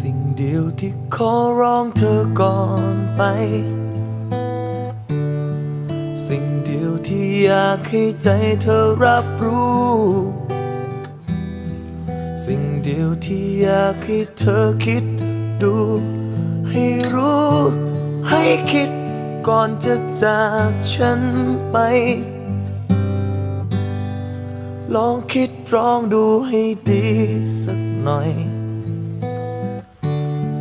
สิ่งเดียวที่ขอร้องเธอก่อนไป สิ่งเดียวที่อยากให้ใจเธอรับรู้ สิ่งเดียวที่อยากให้เธอคิดดู ให้รู้ ให้คิดก่อนจะจากฉันไป ลองคิดลองดูให้ดีสักหน่อย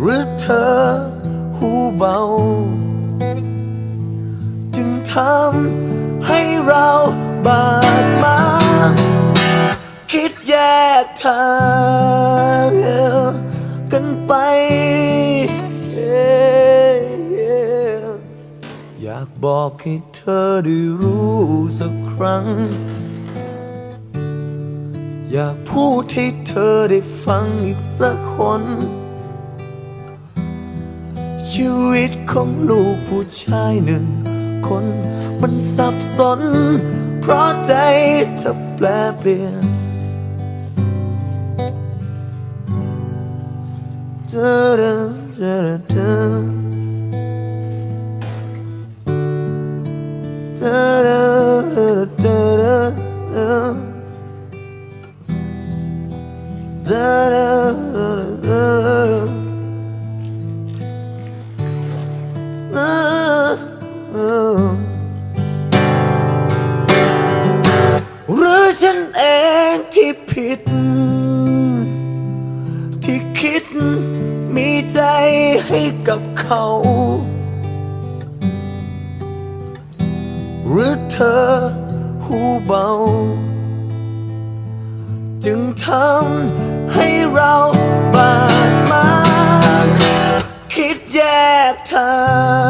หรือเธอหูเบา จึงทำให้เราบาดหมางคิดแยกทางกันไป อยากบอกให้เธอได้รู้สักครั้ง อยากพูดให้เธอได้ฟังอีกสักคน ชีวิตของลูกผู้ชายหนึ่งคนมันสับสน เพราะใจเธอแปลเปลี่ยนเธอเธอเธอเธอเธอเธอ หรือฉันเองที่ผิด ที่คิดมีใจให้กับเขา หรือเธอหูเบา จึงทำให้เราบาดมา คิดแยกทาง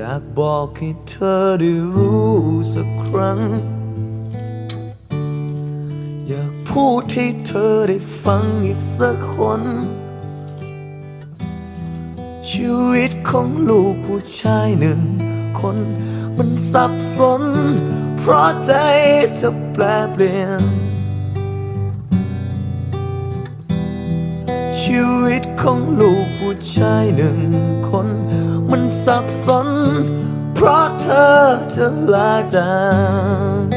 อยากบอกให้เธอได้รู้สักครั้ง อยากพูดให้เธอได้ฟังอีกสักคน ชีวิตของลูกผู้ชายหนึ่งคน มันสับสน เพราะใจเธอแปลเปลี่ยน ชีวิตของลูก ผู้ชายหนึ่งคน มันสับสน เพราะเธอจะลาจาก